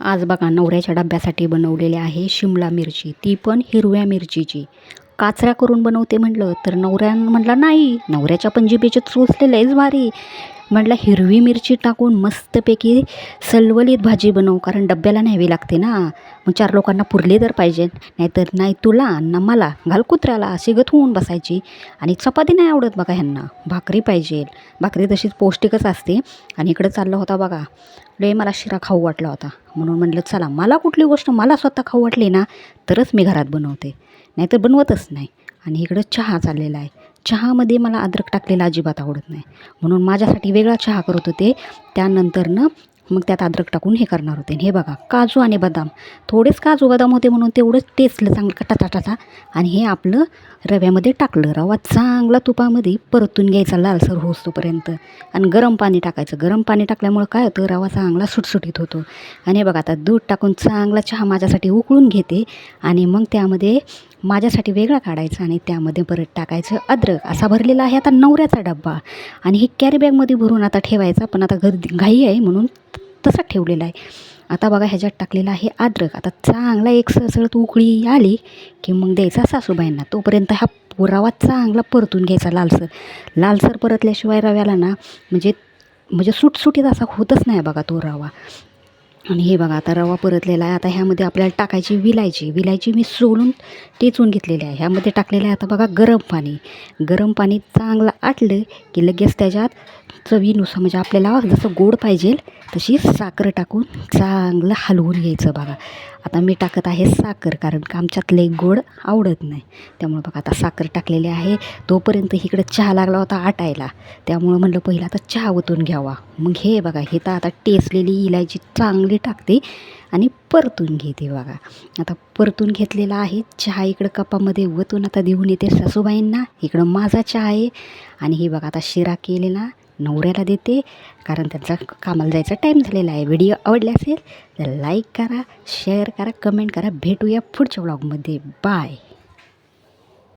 आज बघा नवऱ्याच्या डब्यासाठी बनवलेली आहे शिमला मिरची. ती पण हिरव्या मिरचीची. काचऱ्या करून बनवते म्हटलं तर नवऱ्यानं म्हटलं नाही नवऱ्याच्या पण जिभेचे चोचले आहेच भारी. म्हटलं हिरवी मिरची टाकून मस्तपैकी सलवलीत भाजी बनव कारण डब्याला न्यावी लागते ना. मग चार लोकांना पुरले तर पाहिजे. नाहीतर नाही तुला ना मला. घाल कुत्र्याला. अशी गत होऊन बसायची. आणि चपाती नाही आवडत बघा ह्यांना. भाकरी पाहिजे. भाकरी तशीच पौष्टिकच असते. आणि इकडं चालला होता बघा. लय मला शिरा खाऊ वाटला होता. म्हणून म्हटलं चला मला कुठली गोष्ट मला स्वतः खाऊ वाटली ना तरच मी घरात बनवते. नाहीतर बनवतच नाही. आणि इकडं चहा चाललेला आहे. चहामध्ये मला अद्रक टाकलेला अजिबात आवडत नाही. म्हणून माझ्यासाठी वेगळा चहा करत होते. त्यानंतरनं मग त्यात अद्रक टाकून हे करणार होते. हे बघा काजू आणि बदाम. थोडेच काजू बदाम होते म्हणून तेवढंच टेस्टलं चांगलं टाटा आणि हे आपलं रव्यामध्ये टाकलं. रवा चांगला तुपामध्ये परतून घ्यायचा लालसर होस्तोपर्यंत आणि गरम पाणी टाकायचं. गरम पाणी टाकल्यामुळं काय होतं? रवा चांगला सुटसुटीत होतो. आणि हे बघा आता दूध टाकून चांगला चहा माझ्यासाठी उकळून घेते. आणि मग त्यामध्ये माझ्यासाठी वेगळा काढायचा आणि त्यामध्ये परत टाकायचं अद्रक. असा भरलेला आहे आता नवऱ्याचा डब्बा. आणि हे कॅरी बॅगमध्ये भरून आता ठेवायचा पण आता घर घाई आहे म्हणून तसा ठेवलेला आहे. आता बघा ह्याच्यात टाकलेला आहे अद्रक. आता चांगला एक सळसळत उकळी आली की मग द्यायचा सासूबाईंना. तोपर्यंत हा पुरावा चांगला परतून घ्यायचा लालसर. लालसर परतल्याशिवाय रव्याला ना म्हणजे म्हणजे सुटसुटीत असा होतच नाही बघा तो रवा. आणि हे बघा आता रवा परतलेला आहे. आता ह्यामध्ये आपल्याला टाकायची विलायची. विलायची मी सोलून टेचून घेतलेली आहे. ह्यामध्ये टाकलेलं आहे आता बघा गरम पाणी. गरम पाणी चांगलं आटलं की लगेच त्याच्यात चवीनुसार म्हणजे आपल्याला जसं गोड पाहिजे तशी साखर टाकून चांगलं हलवून घ्यायचं बघा. आता मी टाकत आहे साखर कारण का आमच्यातले गोड आवडत नाही. त्यामुळं बघा आता साखर टाकलेली आहे. तोपर्यंत इकडं चहा लागला होता आटायला. त्यामुळं म्हणलं पहिलं आता चहा ओतून घ्यावा. मग हे बघा हे तर आता टेसलेली इलायची चांगली टाकते आणि परतून घेते बघा. आता परतून घेतलेला आहे. चहा इकडं कपामध्ये वतून आता देऊन येते सासूबाईंना. इकडं माझा चहा आहे. आणि हे बघा आता शिरा केलेला. नवऱ्याला देते. कारण त्यांचा कामाला जायचा टाईम झालेला आहे. व्हिडिओ आवडला असेल तर लाईक करा शेअर करा कमेंट करा. भेटूया पुढच्या व्लॉगमध्ये बाय